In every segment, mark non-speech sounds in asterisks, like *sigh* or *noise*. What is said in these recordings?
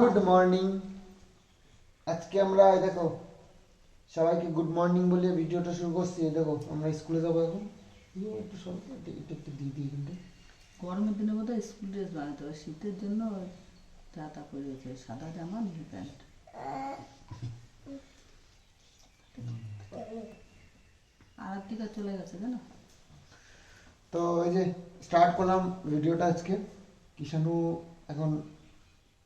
Good morning আজকে আমরা দেখো, সবাইকে গুড মর্নিং বলে ভিডিওটা শুরু করছি। দেখো, আমরা স্কুলে যাব এখন। একটু সব একটু একটু দিয়ে দিই কিন্তু গরমের দিনে বোধ হয় স্কুল ড্রেস বানাতে হবে শীতের জন্য তা তা করে দিয়েছে সাদা জামা, নীল প্যান্ট। আর টিকা চলে গেছে জানো? তো ওই যে স্টার্ট করলাম ভিডিওটা আজকে, কিষানু এখন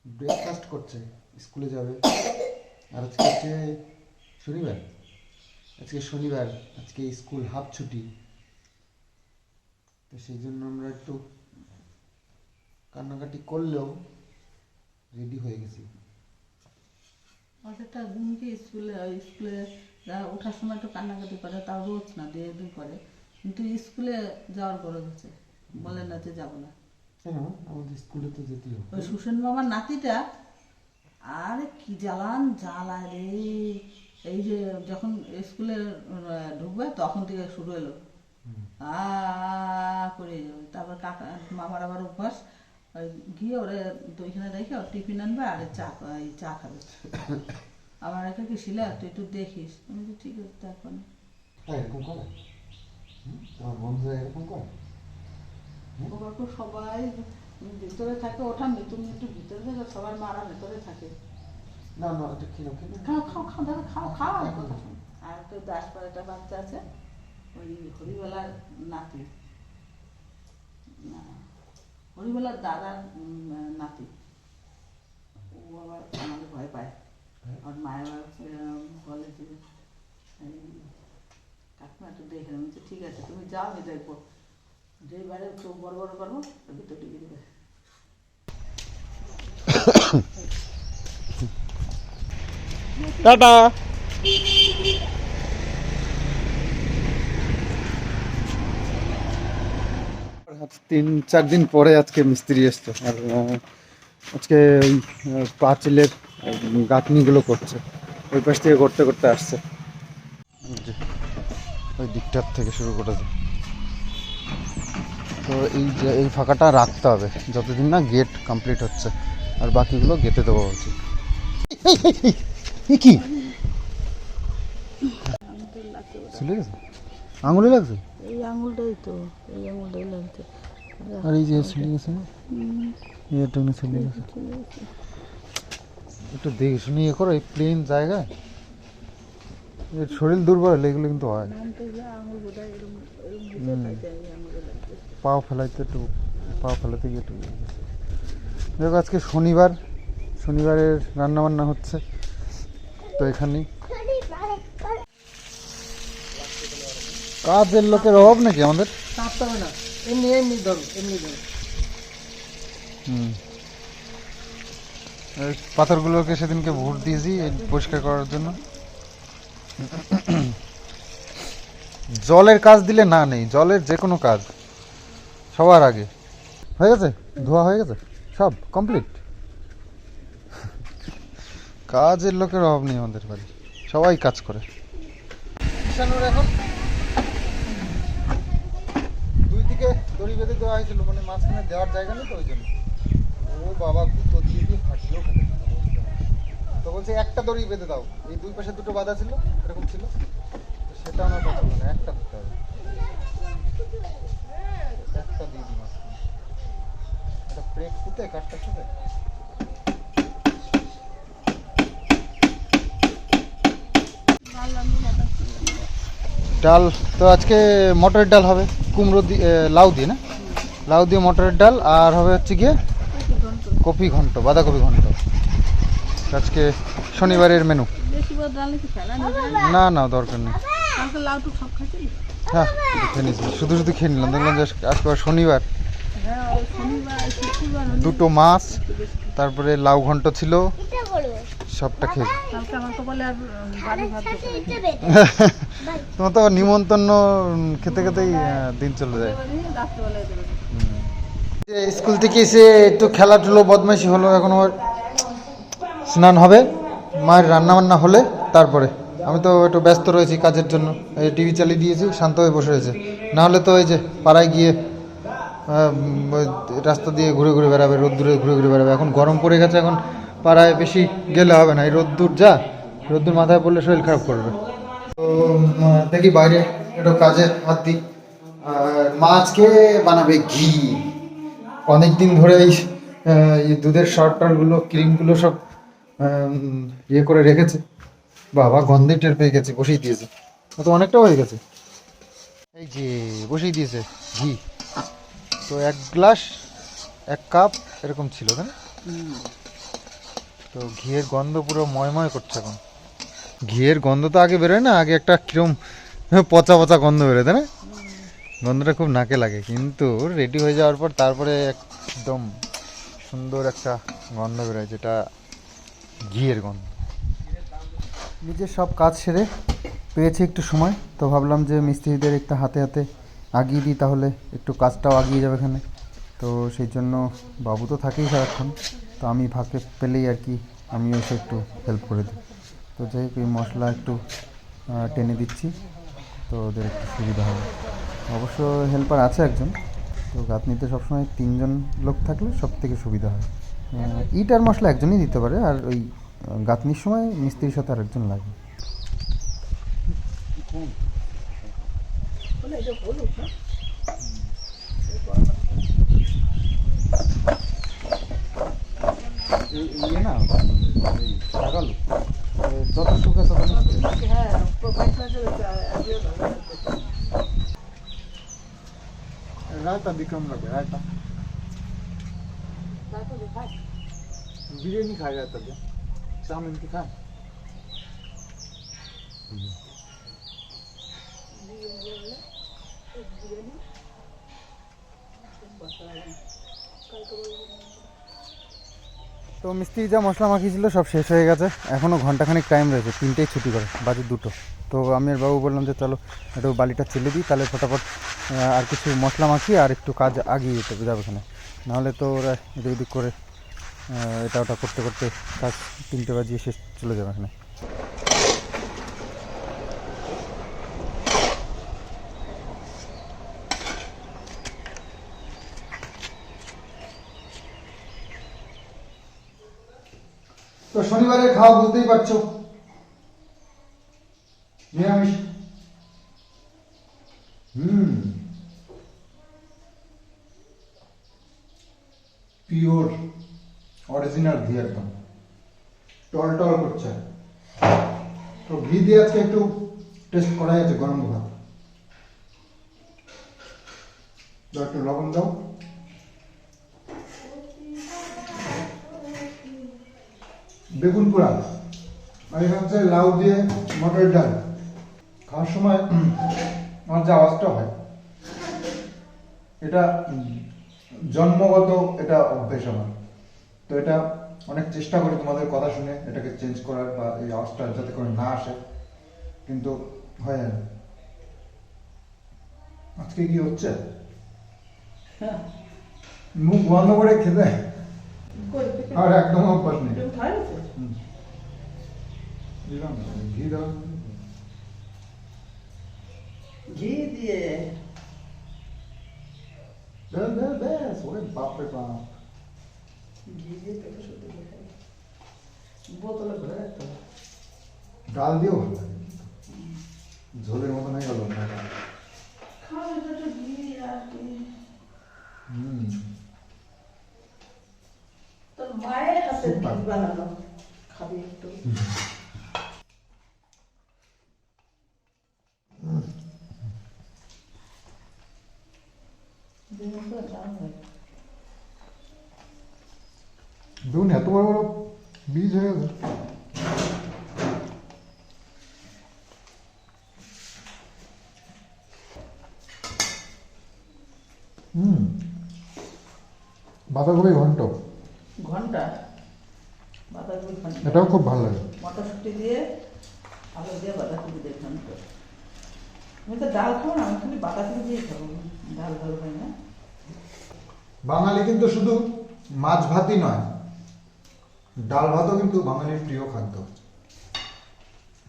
ব্রেকফাস্ট করছে স্কুলে যাবে। আর আজকে হচ্ছে শনিবার। আজকে শনিবার, আজকে স্কুল হাফ ছুটি। তো সেই জন্য আমরা একটু কান্নাকাটি করলেও রেডি হয়ে গেছি। একটা ঘুমকে স্কুলে স্কুলে যা ওঠার সময় একটু কান্নাকাটি করে তাও রোজ না দিয়ে দুই করে কিন্তু স্কুলে যাওয়ার গরজ আছে বলে না যে যাব না। কেন? আমাদের স্কুলে তো যেতেই হবে। ওই সুসেন মামার নাতিটা আর কি জ্বালান জ্বালা রে। এই যে যখন স্কুলে ঢুকবে তখন থেকে শুরু হলো আ করে তারপর কাকা মামার আবার অভ্যাস। গিয়ে ওরে তো ওইখানে রেখে ওর টিফিন আনবে আর চা এই চা খাবে। আমার একটা কি শিলা তুই একটু দেখিস। আমি বলি, ঠিক আছে দেখো না হ্যাঁ এরকম করে। হুম? তোমার বন্ধুরা এরকম করে? ওবার তো সবাই ভিতরে থাকে ওঠা মৃত্যু মৃত্যু ভিতরে থাকে সবার মারা ভেতরে থাকে। না না এটা খেলো খেলো খাও খাও খাও দাদা খাও খাও আর তো দাস একটা বাচ্চা আছে ওই হরিবেলার নাতি। না। হরিবেলার দাদার নাতি। ও আবার আমাকে ভয় পায়। আর মায়ের বলে যে কাকিমা একটু দেখে নেব ঠিক আছে তুমি যাও আমি দেখব। যেইবারে চোখ বড় বড় করব ভিতর ঢুকে দেবে। টাটা। তিন চার দিন পরে আজকে মিস্ত্রি এসছে। আর আজকে ওই পাঁচিলের গাঁথনিগুলো করছে। ওই পাশ থেকে করতে করতে আসছে। ওই দিকটার থেকে শুরু করেছে। তো এই যে এই ফাঁকাটা রাখতে হবে। যতদিন না গেট কমপ্লিট হচ্ছে আর বাকিগুলো গেটে দেওয়া উচিত। কি? চলে গেছে? আঙুলে লাগছে? এই আঙুলটাই তো এই আঙুলটাই লাগছে। আর এই যে চলে গেছে মনে হয় চলে গেছে একটু দেখে শুনে ইয়ে করো এই প্লেন জায়গায়। এর শরীর দুর্বল হলে এগুলো কিন্তু হয়। পাও ফেলাইতে একটু পাও ফেলাতে গিয়ে একটু দেখো আজকে শনিবার। শনিবারের রান্না বান্না হচ্ছে তো এখানেই। কাজের লোকের অভাব নাকি আমাদের? না। এমনি এমনি ধরো এমনি ধরো। হুম। পাথরগুলোকে সেদিনকে ভোট দিয়েছি এই পরিষ্কার করার জন্য। জলের কাজ দিলে না নেই জলের যে কোনো কাজ সবার আগে। হয়ে গেছে? ধোয়া হয়ে গেছে? সব কমপ্লিট? কাজের লোকের অভাব নেই আমাদের বাড়ি। সবাই কাজ করে। এখন? দিকে দড়ি বেঁধে দেওয়া হয়েছিল মানে মাঝখানে দেওয়ার জায়গা নেই তো ওই জন্য। ও বাবা গুঁতো দিয়ে দিয়ে ফাটিয়েও ফেলেছে তো বলছে, একটা দড়ি বেঁধে দাও। এই দুই পাশে দুটো বাঁধা ছিল, এরকম ছিল। সেটা আমার পছন্দ না একটা দিতে হবে। একটা দিয়ে দিই মাঝখানে একটা ব্রেক পুঁতে কাঠটা ছুটে ডাল, তো আজকে মটরের ডাল হবে। কুমড়ো দিয়ে লাউ দিয়ে না? লাউ দিয়ে মটরের ডাল আর হবে হচ্ছে গিয়ে কপি ঘন্ট বাঁধাকপি ঘন্ট। আজকে শনিবারের মেনু। না? না দরকার নেই। হ্যাঁ খেয়ে নিয়েছি। শুধু শুধু খেয়ে নিলাম। দেখলাম যে আজকে শনিবার। হ্যাঁ দুটো মাছ তারপরে লাউ ঘন্ট ছিল। সবটা খেয়ে *laughs* তোমার তো নিমন্ত্রণ খেতে খেতেই দিন চলে যায়। স্কুল থেকে এসে একটু খেলাধুলো বদমাইশি হলো এখন ওর স্নান হবে। মায়ের রান্না বান্না হলে তারপরে। আমি তো একটু ব্যস্ত রয়েছি কাজের জন্য। এই টিভি চালিয়ে দিয়েছি শান্ত হয়ে বসে রয়েছে। না হলে তো এই যে পাড়ায় গিয়ে রাস্তা দিয়ে ঘুরে ঘুরে বেড়াবে রোদ্দুরে ঘুরে ঘুরে বেড়াবে। এখন গরম পড়ে গেছে এখন পাড়ায় বেশি গেলে হবে না, এই রোদ্দুর যা, রোদ্দুর মাথায় পড়লে শরীর খারাপ করবে। তো দেখি বাইরে একটু কাজে হাত দিই। আর মা আজকে বানাবে? ঘি। অনেক দিন ধরে এই দুধের শর্টটারগুলো ক্রিমগুলো সব ইয়ে করে রেখেছে। বাবা গন্ধে টের পেয়ে গেছে বসেই দিয়েছে। তো অনেকটা হয়ে গেছে। এই যে বসেই দিয়েছে ঘি। তো এক গ্লাস, এক কাপ, এরকম ছিল, তাই? তো ঘিয়ের গন্ধ পুরো ময়ময় করছে এখন। ঘিয়ের গন্ধ তো আগে বেরোয় না, আগে একটা কিরম পচা পচা গন্ধ বেরোয়, তাই না? গন্ধটা খুব নাকে লাগে, কিন্তু রেডি হয়ে যাওয়ার পর তারপরে একদম সুন্দর একটা গন্ধ বেরোয়, যেটা ঘিয়ের গন্ধ। নিজের সব কাজ সেরে পেয়েছি একটু সময়, তো ভাবলাম যে মিস্ত্রিদের একটু হাতে হাতে আগিয়ে দিই, তাহলে একটু কাজটাও আগিয়ে যাবে এখানে। তো সেই জন্য বাবু তো থাকেই সারাক্ষণ। তো আমি ফাঁকে পেলেই আর কি আমিও এসে একটু হেল্প করে দিই। তো যাই হোক, এই মশলা একটু টেনে দিচ্ছি, তো ওদের একটু সুবিধা হবে। অবশ্য হেল্পার আছে একজন, তো গাঁথনিতে সবসময় তিনজন লোক থাকলে সব থেকে সুবিধা হয়। ইট আর মশলা একজনই দিতে পারে, আর ওই গাঁথনির সময় মিস্ত্রির সাথে আরেকজন লাগে। বলে এটা হলুদ না ইয়ে না লাগালো যত শুকে তত মিষ্টি হ্যাঁ প্রফেশনাল আজও ভালো রায়তা বিক্রম লাগে রায়তা তারপরে ভাই বিরিয়ানি খায় রায়তা দিয়ে চাউমিন কি খায় তো মিস্ত্রি যা মশলা মাখিয়েছিল সব শেষ হয়ে গেছে। এখনও ঘন্টাখানিক টাইম রয়েছে, তিনটেই ছুটি করে, বাজে দুটো। তো আমি আর বাবু বললাম যে চলো একটু বালিটা ছেলে দিই, তাহলে ফটাফট আর কিছু মশলা মাখিয়ে আর একটু কাজ আগিয়ে যেতে যাবে এখানে নাহলে তো ওরা এদিক ওদিক করে এটা ওটা করতে করতে কাজ তিনটে বাজিয়ে শেষ চলে যাবে এখানে। তো শনিবারে খাওয়া বুঝতেই পারছ। নিরামিষ। হুম। পিওর, অরিজিনাল ঘি একদম। টল টল করছে। তো ঘি দিয়ে আজকে একটু টেস্ট করা যাচ্ছে গরম ভাত। একটু লবণ দাও। বেগুন পোড়া আর এখানে হচ্ছে লাউ দিয়ে মটর ডাল। খাওয়ার সময় আমার যে আওয়াজটা হয় এটা জন্মগত এটা অভ্যেস আমার। তো এটা অনেক চেষ্টা করি তোমাদের কথা শুনে এটাকে চেঞ্জ করার বা এই আওয়াজটা যাতে করে না আসে কিন্তু হয় না আজকে কি হচ্ছে? হ্যাঁ মুখ বন্ধ করে খেতে আর একদম অভ্যাস নেই। দিলাম ঘি দিয়ে ব্যাস, ব্যাস, ব্যাস, ওরে বাপরে বাপ। ঘি দিয়ে পেটে শুদ্ধ করে বোতলে ভরে রাখতে ডাল দিয়েও ভালো লাগে ঝোলের মতন গেল না খাওয়া এটা একটু ঘি আর কি হুম। তোর মায়ের হাতে বানানো খাবি একটু জিনিসটা দাম হয় দেখুন এত বড় বড় বীজ হয়ে গেছে হুম বাঁধাকপি ঘন্ট। ঘণ্টা? বাঁধাকপি ঘণ্টা। এটাও খুব ভালো লাগে। মটরশুঁটি দিয়ে আলু দিয়ে বাঁধাকপি দিয়ে ঘণ্টা। আমি তো ডাল খাব না আমি খালি বাঁধাকপি দিয়ে খাব। ডাল ডাল হয় না। বাঙালি কিন্তু শুধু মাছ ভাতই নয় ডাল ভাতও কিন্তু বাঙালির প্রিয় খাদ্য।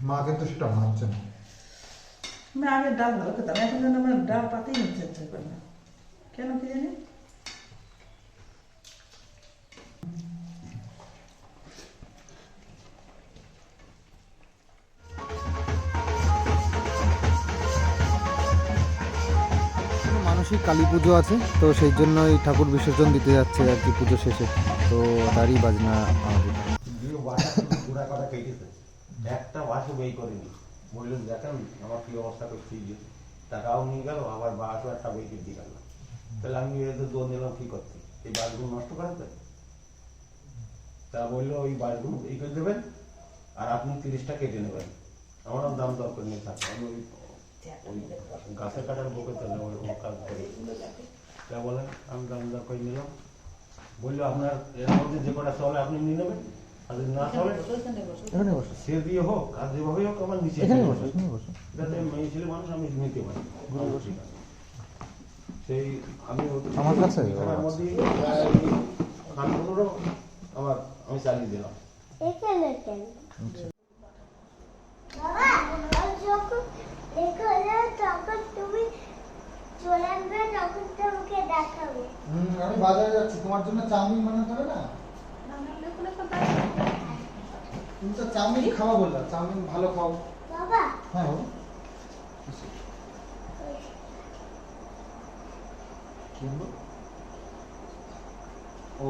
মা কিন্তু সেটা মানছে না। আমি আগে ডাল ভালো খেতাম এখন যেন আমার ডাল পাতেই নিচ্ছে না। কেন কি জানি? মানসিক কালী পুজো আছে, তো সেই জন্য জন্যই ঠাকুর বিসর্জন দিতে যাচ্ছে আর কি পুজো শেষে। তো তারই বাজনা আমাদের। একটা আমার কি অবস্থা করছি যে। টাকাও নিয়ে আবার একটা তাহলে আমি কি এই নষ্ট করাতে তারা বলল, ওই এই করে দেবেন, আর আপনি তিরিশটা কেটে নেবেন। আমারও দাম দর করে নিয়ে থাকবে আমি ওই গাছের কাটার বুকে তাহলে ওই ও কাজ করি। তা বলেন আমি দাম দর করে নিলাম। বলল আপনার এর মধ্যে যে কটা চলে আপনি নিয়ে নেবেন আর যদি না চলে ওইখানে এখানে বসো। সে দিয়ে হোক আর যেভাবে হোক আমার নিচে এখানে বসো এখানে বসো। যাতে মেয়ে ছেলে মানুষ আমি নিতে পারি। সেই আমি আমার কাছে? বিছানার মধ্যেই খান পনেরো আমার আমি চালিয়ে দিলাম। এখানে কেন? বাবা যখন দেখো না তখন তুমি চলে আসবে তখন তোমাকে দেখাবো। হুম, আমি বাজারে যাচ্ছি। তোমার জন্য চাউমিন বানাতে হবে না? তুমি তো চাউমিন খাওয়া বললা। চাউমিন ভালো খাও। বাবা। হ্যাঁ। ও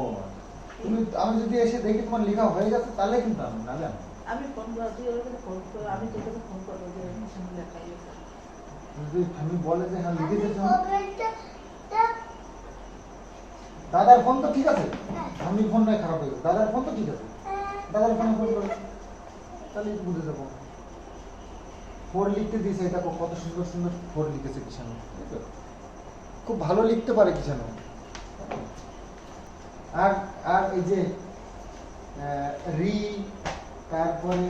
তুমি আমি যদি এসে দেখি তোমার লেখা হয়ে গেছে তাহলে কিন্তু আমি নাহলে আমি ফোন করে তুই ওর কাছে ফোন করে আমি তোকে ফোন করব যে লেখা আমি বলে যে হ্যাঁ লিখে আমি দিয়েছ। মোবাইলটা তা? দাদার ফোন তো ঠিক আছে। হ্যাঁ। আমি ফোন নাই খারাপ হয়ে গেছে। দাদার ফোন তো ঠিক আছে। হ্যাঁ, দাদার ফোনে ফোন করো। তাহলে বুঝে যাব? ফোর লিখতে দিয়েছে এটা কত সুন্দর সুন্দর ফোর লিখেছে কিষানু খুব ভালো লিখতে পারে কিষানু আর আর এই যে রি তারপরে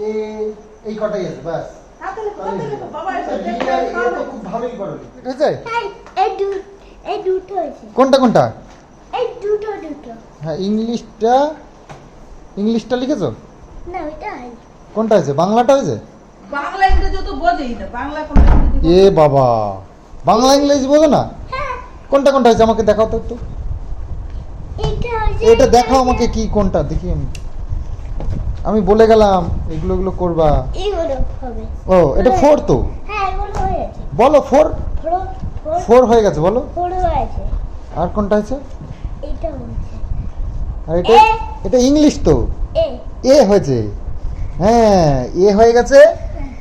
এ এই কটাই আছে ব্যাস। কোনটা কোনটা? এই দুটো দুটো। হ্যাঁ ইংলিশটা ইংলিশটা লিখেছো? না ওইটা হয়নি। কোনটা হয়েছে? বাংলাটা হয়েছে? এ বাবা বাংলা ইংরেজি বোঝো না? হ্যাঁ। কোনটা কোনটা হয়েছে? আমাকে দেখাও তো একটু। এটা এটা দেখাও আমাকে কি কোনটা দেখি আমি। আমি বলে গেলাম এগুলো এগুলো করবা। ও এটা ফোর তো? হ্যাঁ বলো ফোর? ফোর হয়ে গেছে বলো। আর কোনটা হয়েছে? আর এটা এটা ইংলিশ তো? এ। এ হয়েছে। হ্যাঁ এ হয়ে গেছে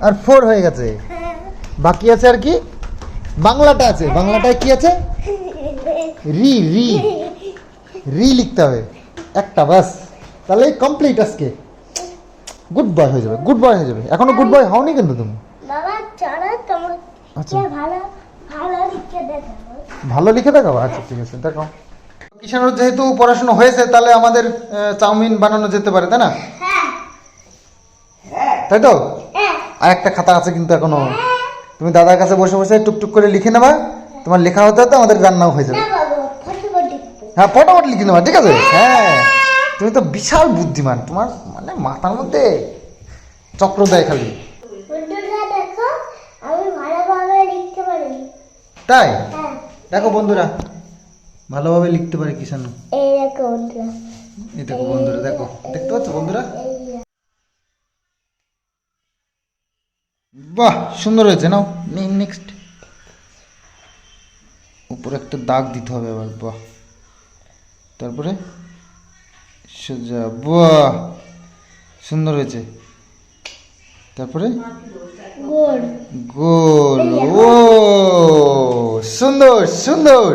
আর ফোর হয়ে গেছে। হ্যাঁ। বাকি আছে আর কি? বাংলাটা আছে। বাংলাটায় কি আছে? রি রি। রি লিখতে হবে। একটা বাস তাহলে কমপ্লিট আজকে। গুড বয় হয়ে যাবে গুড বয় হয়ে যাবে। এখনও গুড বয় হওনি কিন্তু তুমি? আচ্ছা। ভালো ভালো লিখে দেখাবো। ভালো লিখে দেখাবো? আচ্ছা ঠিক আছে দেখো কিষানোর যেহেতু পড়াশোনা হয়েছে তাহলে আমাদের চাউমিন বানানো যেতে পারে তাই না? হ্যাঁ। তাই তো? হ্যাঁ। আর একটা খাতা আছে কিন্তু এখনও। তুমি দাদার কাছে বসে বসে টুকটুক করে লিখে নেবা। তোমার লেখা হতে হতে আমাদের রান্নাও হয়ে যাবে। হ্যাঁ ফটাফট লিখে নেবা ঠিক আছে? হ্যাঁ। তুমি তো বিশাল বুদ্ধিমান তোমার মানে মাথার মধ্যে চক্র দেয় খালি। তাই? হ্যাঁ। দেখো বন্ধুরা ভালোভাবে লিখতে পারে কিষানু এই দেখো বন্ধুরা। এই দেখো বন্ধুরা দেখো দেখতে পাচ্ছ বন্ধুরা? বাহ সুন্দর হয়েছে নাও নেক্সট উপরে একটা দাগ দিতে হবে আবার বাহ। তারপরে? সোজা বাহ! সুন্দর হয়েছে। তারপরে? গোল। ও সুন্দর সুন্দর।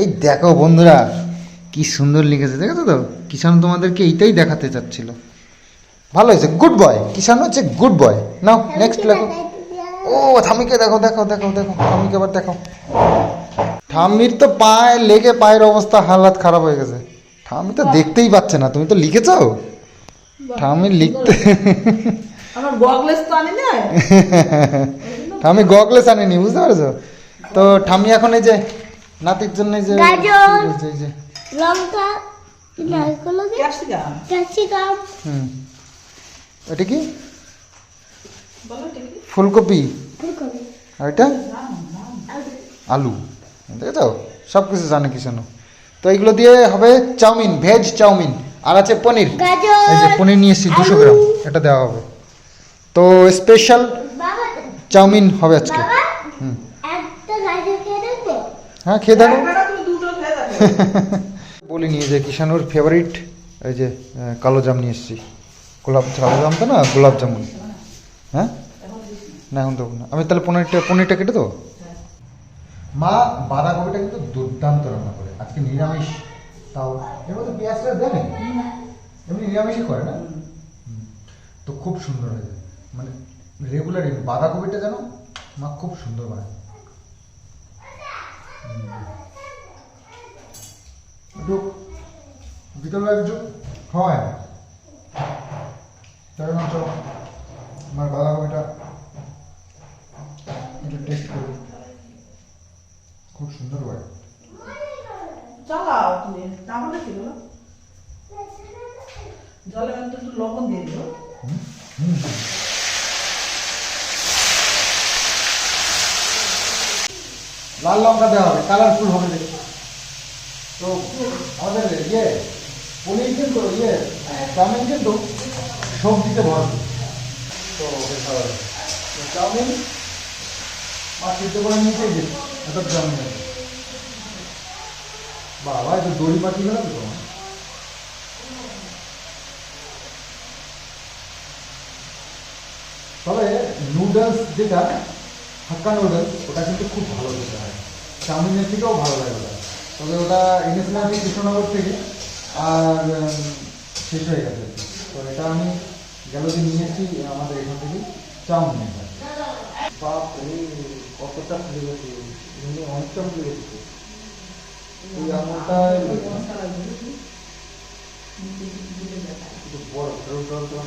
এই দেখো বন্ধুরা কি সুন্দর লিখেছে দেখেছ তো? কিষাণ তোমাদেরকে এইটাই দেখাতে চাচ্ছিল। ভালো হয়েছে গুড বয় কিষাণ হচ্ছে গুড বয় নাও নেক্সট লেখো। ও থামিকে দেখো দেখো দেখো দেখো থামিকে আবার দেখো ঠাম্মির তো পায়ে লেগে পায়ের অবস্থা হালাত খারাপ হয়ে গেছে। ঠাম্মি তো দেখতেই পাচ্ছে না তুমি তো লিখেছো? ঠাম্মি লিখতে আমার গগলেস তো আনি না *laughs* ঠাম্মি গগলেস আনেনি বুঝতে পারছ? তো ঠাম্মি এখন এই যে নাতির জন্য এই যে লঙ্কা ক্যাপসিকাম। ক্যাপসিকাম। হুম। এটা কি? ফুলকপি। আর এটা? আলু। দেখেছ? সব কিছু জানে কিষানু তো এইগুলো দিয়ে হবে চাউমিন ভেজ চাউমিন। আর আছে পনির। এই যে পনির নিয়ে এসেছি দুশো গ্রাম এটা দেওয়া হবে। তো স্পেশাল চাউমিন হবে আজকে। হুম। হ্যাঁ খেয়ে দেখো। *laughs* বলি নিয়ে যে কিষানুর ফেভারিট এই যে কালো জাম নিয়ে এসেছি। গোলাপ কালো জাম তো না? গোলাপ জামুন। হ্যাঁ? না এখন দেবো না। আমি তাহলে পনিরটা পনিরটা কেটে দেবো? মা বাঁধাকপিটা কিন্তু দুর্দান্ত রান্না করে। আজকে নিরামিষ, তাও এর মধ্যে পেঁয়াজটা দেবে এমনি নিরামিষই করে না? তো খুব সুন্দর হয়েছে। মানে রেগুলারই বাঁধাকপিটা যেন মা খুব সুন্দর বানায়। একটু বিকেলবেলা জন্য চলো। আমার বাঁধাকপিটা একটু টেস্ট করি খুব সুন্দর হয় চালাও তুমি তাহলে কি হলো জলে একটু লবণ দিয়ে দিও। লাল লঙ্কা দেওয়া হবে কালারফুল হবে দেখতে। তো আমাদের ইয়ে পনির কিন্তু ইয়ে চাউমিন কিন্তু সবজিতে ভরপুর। তো চাউমিন যে এত দড়ি পাঠিয়ে গেলাম তো? তবে নুডলস যেটা, হাক্কা নুডলস ওটা কিন্তু খুব ভালো খেতে হয়। চাউমিনের থেকেও ভালো লাগে ওটা। তবে ওটা এনেছিলাম আমি কৃষ্ণনগর থেকে, আর শেষ হয়ে গেছে। তো এটা আমি গেল দিন নিয়েছি আমাদের এখান থেকে চাউমিন। বাপ রে কতটা ফুলে গেছে এমনি অনেকটা ফুলে গেছে যায়। একটু বড় বড় বড়?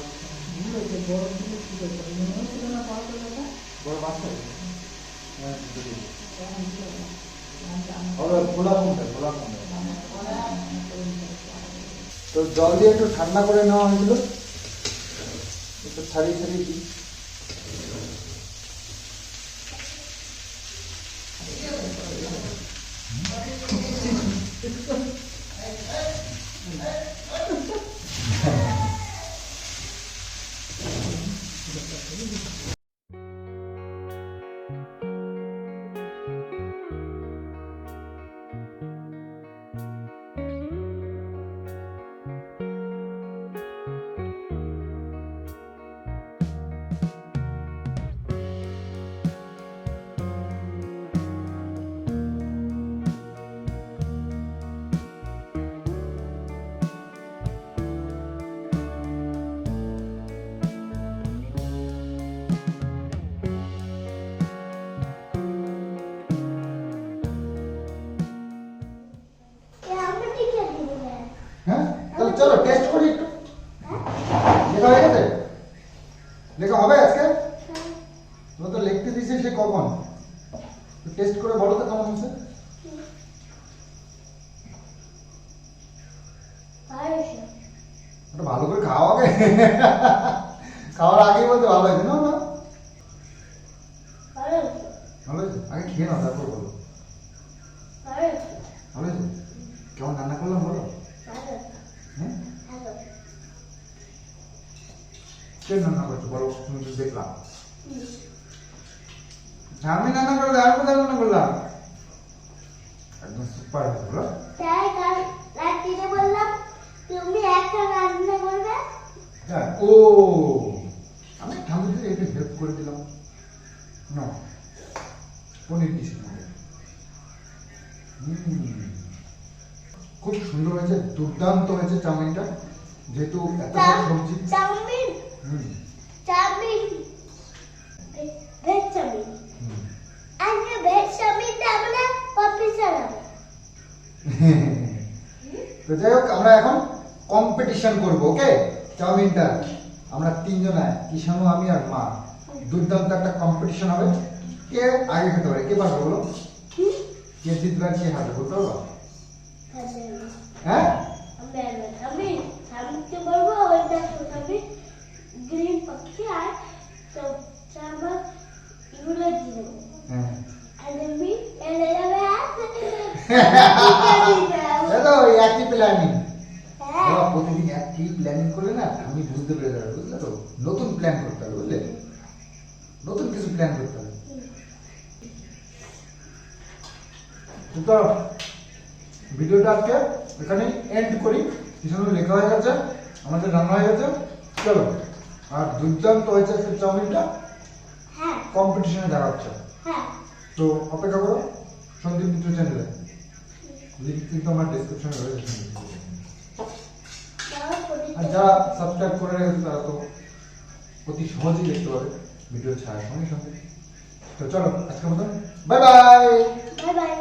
মনে কোনটা তো জল দিয়ে একটু ঠান্ডা করে নেওয়া হয়েছিল। একটু ছাড়িয়ে ছাড়িয়ে দিই। আমি চলো টেস্ট করি একটু। লেখা হয়ে গেছে? লেখা হবে আজকে? তুমি তো লিখতে দিয়েছে সে কখন? টেস্ট করে বলো তো কেমন হয়েছে? ভালো করে খাওয়া হবে খাওয়ার আগেই বলতে ভালো হয়েছে না না? ভালো হয়েছে। আগে খেয়ে নাও তারপর বলো। ভালো হয়েছে? কেমন রান্না করলাম বলো হ্যাঁ কে রান্না করছ বলো তুমি তো দেখলাম আমি রান্না করলে আর কোথায় রান্না করলাম একদম সুপার হয়েছে বলো তাই কাল রাত্রিরে বললাম তুমি একটা রান্না করবে হ্যাঁ ও আমি ঠাকুরকে একটু হেল্প করে দিলাম না পনির দিছি খুব সুন্দর হয়েছে দুর্দান্ত হয়েছে চাউমিনটা যেহেতু এত বড় সবজি চাউমিন চাউমিন ভেজ চাউমিন। আজকে ভেজ চাউমিনটা আমরা কপি চালাবো তো যাই হোক আমরা এখন কম্পিটিশন করব ওকে চাউমিনটা। আমরা তিনজনায় কিষানু আমি আর মা। দুর্দান্ত একটা কম্পিটিশন হবে। কে আগে খেতে পারে? কে পারবে বলো? কে কে জিতবে আর কে হারবে বলতে পারবা? হ্যাঁ? একই প্ল্যানিং প্রতিদিন একই প্ল্যানিং করলে না আমি বুঝতে পেরে যাবে বুঝলে তো? নতুন প্ল্যান করতে হবে বুঝলে? নতুন কিছু প্ল্যান করতে হবে। তো ভিডিওটা আজকে এখানে এন্ড করি। লেখা হয়ে গেছে আমাদের রান্না হয়ে গেছে। চলো আর দুর্দান্ত হয়েছে আজকে চাউমিনটা। কম্পিটিশনে দেখা হচ্ছে হ্যাঁ। তো অপেক্ষা করো সন্দীপ মিত্র চ্যানেলে লিঙ্ক কিন্তু আমার ডিসক্রিপশনে রয়েছে। আর যারা সাবস্ক্রাইব করে রেখেছে তারা তো অতি সহজেই দেখতে পাবে ভিডিও ছাড়ার সঙ্গে সঙ্গে। তো চলো আজকের মতন বাই বাই